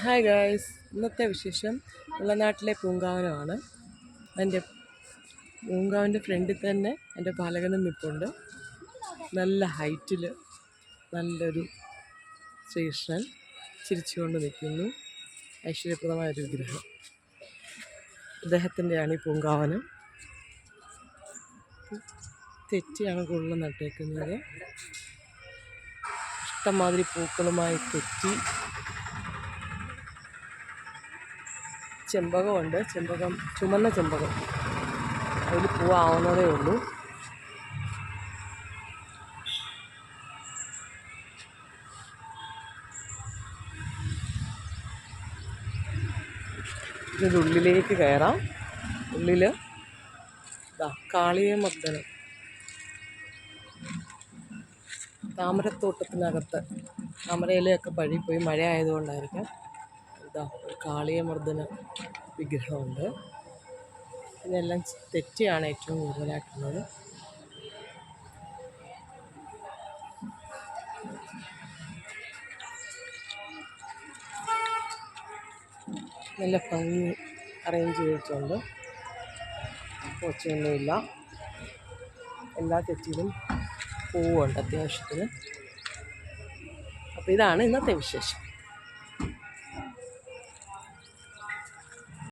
Hi guys ഇന്നത്തെ വിശേഷം വെള്ളനാട്ടിലെ പൂങ്കാവനമാണ്. എന്റെ പൂങ്കാവിന്റെ ഫ്രണ്ടിൽ തന്നെ എന്റെ പാലകനും നിൽപ്പുണ്ട് നല്ല ഹൈറ്റിൽ നല്ലൊരു ശ്രീകൃഷ്ണൻ ചിരിച്ചുകൊണ്ട് നിൽക്കുന്നു. ഐശ്വര്യപ്രദമായ ഒരു വിഗ്രഹം. അദ്ദേഹത്തിന്റെയാണ് ഈ പൂങ്കാവനം. തെറ്റിയാണ് കൂടുതൽ നട്ടേക്കുന്നത്. ഇഷ്ടംമാതിരി പൂക്കളുമായി തെറ്റി ചെമ്പകമുണ്ട്. ചെമ്പകം ചുമന്ന ചെമ്പകം. അതിൽ പൂവാവുന്നതേ ഉള്ളൂ. ഇതിനുള്ളിലേക്ക് കയറാം. ഉള്ളിൽ ഇതാ കാളിയമർദ്ദനം. താമരത്തോട്ടത്തിനകത്ത് താമരയിലൊക്കെ പഴുകിപ്പോയി മഴ ആയതുകൊണ്ടായിരിക്കാം ഒരു കാളിയമർദ്ദന വിഗ്രഹമുണ്ട്. ഇതെല്ലാം തെറ്റിയാണ് ഏറ്റവും കൂടുതലായിട്ടുള്ളത്. നല്ല ഭംഗി അറേഞ്ച് ചെയ്തിട്ടുണ്ട്. കൊച്ചൊന്നുമില്ല എല്ലാ തെറ്റിലും പൂവുണ്ട് അത്യാവശ്യത്തിന്. അപ്പോൾ ഇതാണ് ഇന്നത്തെ വിശേഷം.